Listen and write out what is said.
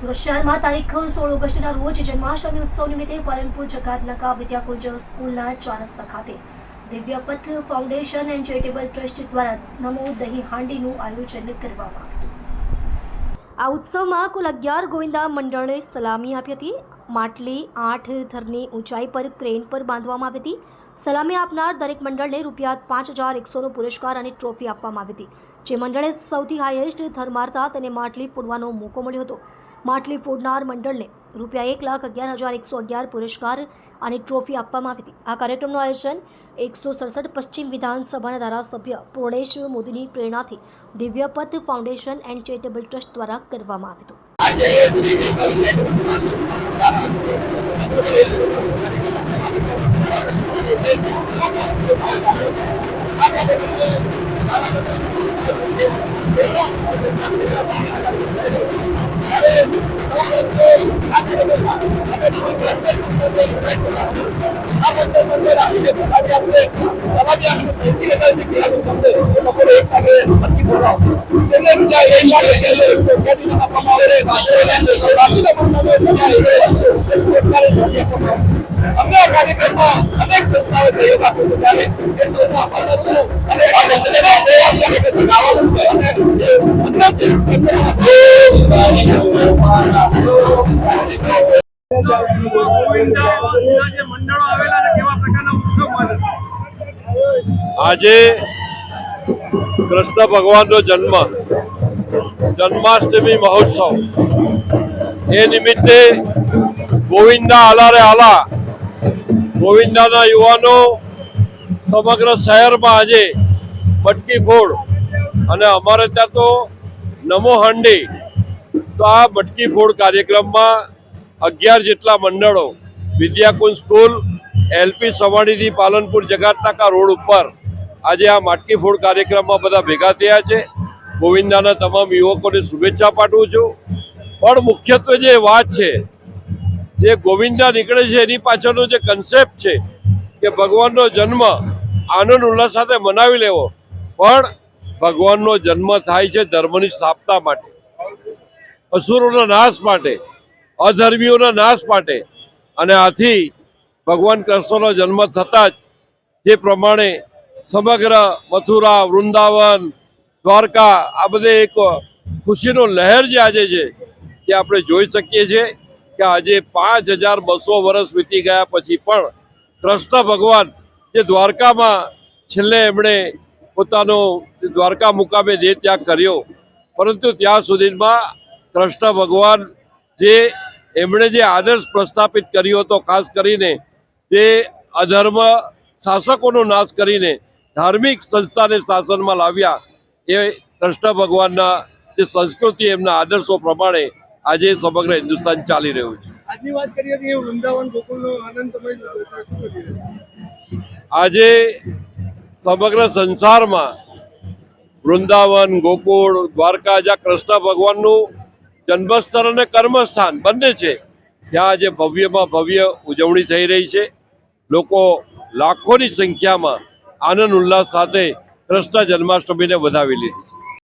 સુરત શહેરમાં તારીખ સોળ ઓગસ્ટના રોજ જન્માષ્ટમી ઉત્સવ નિમિત્તે પાલનપુર જકાતનાકા વિદ્યાકુંજ સ્કૂલના ચાર ખાતે Divyapath foundation and charitable trust દ્વારા નમો દહીં હાંડીનું આયોજન કરવામાં આવ્યું. આ ઉત્સવમાં કુલ અગિયાર ગોવિંદા મંડળે સલામી આપી હતી. માટલી આઠ થરની ઊંચાઈ પર ક્રેન પર બાંધવામાં આવી હતી. સલામી આપનાર દરેક મંડળને રૂપિયા પાંચ હજાર એકસોનો પુરસ્કાર અને ટ્રોફી આપવામાં આવી હતી. જે મંડળે સૌથી હાઈએસ્ટ થર મારતા તેને માટલી ફોડવાનો મોકો મળ્યો હતો. માટલી ફોડનાર મંડળને રૂપિયા એક લાખ અગિયાર હજાર એકસો અગિયાર પુરસ્કાર અને ટ્રોફી આપવામાં આવી હતી. આ કાર્યક્રમનું આયોજન એકસો સડસઠ પશ્ચિમ વિધાનસભાના ધારાસભ્ય પૂર્ણેશ મોદીની પ્રેરણાથી Divyapath foundation and charitable trust દ્વારા કરવામાં આવ્યું હતું. আরে અમને આ કાર્યક્રમમાં અનેક સંસ્થાઓએ સહયોગ આપ્યો છે ત્યારે એ માનું છું. અને અને મંડળ છે આજે કૃષ્ણ ભગવાનનો જન્મ, જન્માષ્ટમી મહોત્સવ. એ નિમિત્તે ગોવિંદા આલારે આલા, ગોવિંદાના યુવાનો સમગ્ર શહેરમાં આજે મટકી ફોડ. અને અમારે ત્યાં તો નમો હાંડી. તો આ મટકી ફોડ કાર્યક્રમમાં અગિયાર જેટલા મંડળો વિદ્યાકુંજ સ્કૂલ એલપી સવાણીથી પાલનપુર જગાતનાકા રોડ ઉપર આજે આ માટકી ફોડ કાર્યક્રમમાં બધા ભેગા થયા છે. ગોવિંદાના તમામ યુવકોને શુભેચ્છા પાઠવું છું. પણ મુખ્યત્વે જે વાત છે, જે ગોવિંદા નીકળે છે એની પાછળનો જે કન્સેપ્ટ છે કે ભગવાનનો જન્મ આનંદ ઉલ્લાસ સાથે મનાવી લેવો, પણ ભગવાનનો જન્મ થાય છે ધર્મની સ્થાપના માટે, અસુરોના નાશ માટે. અધર્મીઓના નાશ માટે. અને આથી ભગવાન કૃષ્ણનો જન્મ થતાં જ જે પ્રમાણે સમગ્ર મથુરા, વૃંદાવન, દ્વારકા આ બધે એક ખુશીનો લહેર જે આજે છે તે આપણે જોઈ શકીએ છીએ કે આજે પાંચ હજાર બસો વર્ષ વીતી ગયા પછી પણ કૃષ્ણ ભગવાન જે દ્વારકામાં છેલ્લે એમણે પોતાનો દ્વારકા મુકામે દેહ ત્યાગ કર્યો, પરંતુ ત્યાં સુધીમાં કૃષ્ણ ભગવાન જે એમણે જે આદર્શ પ્રસ્થાપિત કર્યો હતો ખાસ કરીને તે અધર્મ શાસકોનો નાશ કરીને ધાર્મિક સંસ્થાને શાસનમાં લાવ્યા એ કૃષ્ણ ભગવાનના જે સંસ્કૃતિ એમના આદર્શો પ્રમાણે આજે સમગ્ર હિન્દુસ્તાન ચાલી રહ્યું છે. આજની વાત કરીએ તો વૃંદાવન ગોકુળનો આનંદ કરી આજે સમગ્ર સંસારમાં વૃંદાવન ગોકુળ દ્વારકા જ્યાં કૃષ્ણ ભગવાનનું જન્મસ્થળ અને કર્મસ્થાન બંને છે. ત્યાં આજે ભવ્યમાં ભવ્ય ઉજવણી થઈ રહી છે. લોકો લાખોની સંખ્યામાં આનંદ ઉલ્લાસ સાથે કૃષ્ણ જન્માષ્ટમીને વધાવી લીધી છે.